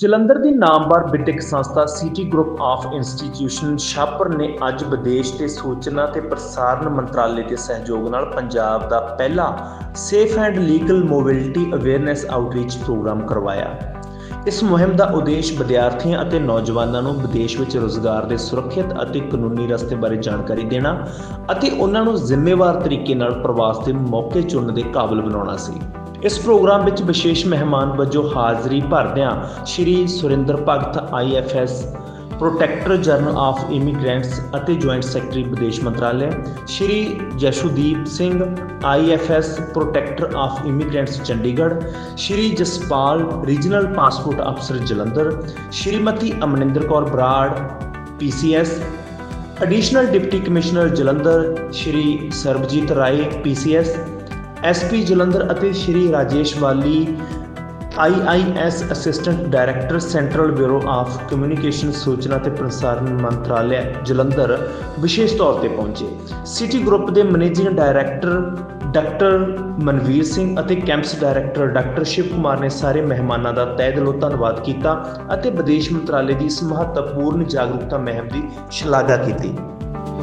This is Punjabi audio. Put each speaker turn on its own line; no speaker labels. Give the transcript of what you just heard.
ਜਲੰਧਰ ਦੀ ਨਾਮਵਰ ਬਿਟੈਕ ਸੰਸਥਾ City Group of Institution Shahpur ਨੇ ਅੱਜ ਵਿਦੇਸ਼ ਤੇ ਸੂਚਨਾ ਤੇ ਪ੍ਰਸਾਰਣ ਮੰਤਰਾਲੇ ਦੇ ਸਹਿਯੋਗ ਨਾਲ ਪੰਜਾਬ ਦਾ ਪਹਿਲਾ safe and legal mobility awareness outreach programme ਕਰਵਾਇਆ। ਇਸ ਮੁਹਿੰਮ ਦਾ ਉਦੇਸ਼ ਵਿਦਿਆਰਥੀਆਂ ਅਤੇ ਨੌਜਵਾਨਾਂ ਨੂੰ ਵਿਦੇਸ਼ ਵਿੱਚ ਰੋਜ਼ਗਾਰ ਦੇ ਸੁਰੱਖਿਅਤ ਅਤੇ ਕਾਨੂੰਨੀ ਰਸਤੇ ਬਾਰੇ ਜਾਣਕਾਰੀ ਦੇਣਾ ਅਤੇ ਉਹਨਾਂ ਨੂੰ ਜ਼ਿੰਮੇਵਾਰ ਤਰੀਕੇ ਨਾਲ ਪ੍ਰਵਾਸ ਦੇ ਮੌਕੇ ਚੁਣਨ ਦੇ ਕਾਬਿਲ ਬਣਾਉਣਾ ਸੀ। ਇਸ ਪ੍ਰੋਗਰਾਮ ਵਿੱਚ ਵਿਸ਼ੇਸ਼ ਮਹਿਮਾਨ ਵਜੋਂ ਹਾਜ਼ਰੀ ਭਰਦਿਆਂ Shri Surinder Bhagat IFS protector general of immigrants ਅਤੇ ਜੁਆਇੰਟ ਸੈਕਟਰੀ ਵਿਦੇਸ਼ ਮੰਤਰਾਲੇ, Shri Jashudeep Singh IFS protector of immigrants Chandigarh, Shri Jaspal regional passport ਅਫਸਰ Jalandhar, Shrimati Amninder Kaur Brar PCS additional deputy commissioner Jalandhar, Shri Sarabjit Rai PCS SP Jalandhar ਅਤੇ Shri Rajesh Wali IIS assistant director central bureau of communication ਸੂਚਨਾ ਤੇ ਪ੍ਰਸਾਰਣ ਮੰਤਰਾਲੇ ਜਲੰਧਰ ਵਿਸ਼ੇਸ਼ ਤੌਰ ਤੇ ਪਹੁੰਚੇ। ਸਿਟੀ ਗਰੁੱਪ ਦੇ managing director doctor Manvir Singh ਅਤੇ campus director doctor Shiv Kumar ਨੇ ਸਾਰੇ ਮਹਿਮਾਨਾਂ ਦਾ ਤਹਿ ਦਿਲੋਂ ਧੰਨਵਾਦ ਕੀਤਾ ਅਤੇ ਵਿਦੇਸ਼ ਮੰਤਰਾਲੇ ਦੀ ਇਸ ਮਹੱਤਵਪੂਰਨ ਜਾਗਰੂਕਤਾ ਮੁਹਿੰਮ ਦੀ ਸ਼ਲਾਘਾ ਕੀਤੀ।